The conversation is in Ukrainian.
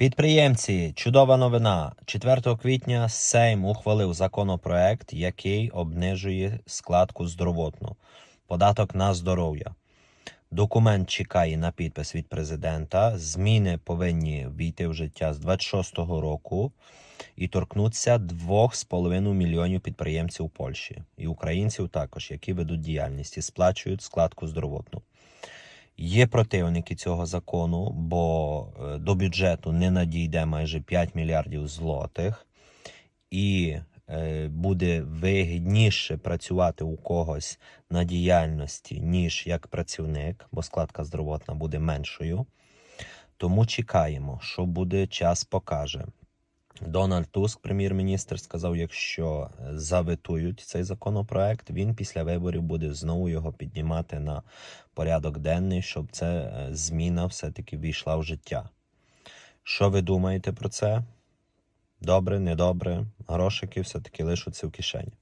Підприємці, чудова новина. 4 квітня Сейм ухвалив законопроект, який обнижує складку здоровотну, податок на здоров'я. Документ чекає на підпис від президента. Зміни повинні війти в життя з 26-го року і торкнуться 2,5 мільйонів підприємців Польщі і українців також, які ведуть діяльність і сплачують складку здоровотну. Є противники цього закону, бо е, до бюджету не надійде майже 5 мільярдів злотих, і е, буде вигідніше працювати у когось на діяльності, ніж як працівник, бо складка здоровотна буде меншою. Тому чекаємо, що буде, час покаже. Дональд Туск, прем'єр-міністр, сказав, якщо е, заветують цей законопроект, він після виборів буде знову його піднімати на порядок денний, щоб ця е, зміна все-таки війшла в життя. Що ви думаєте про це? Добре, недобре, грошики все-таки лишаться в кишені.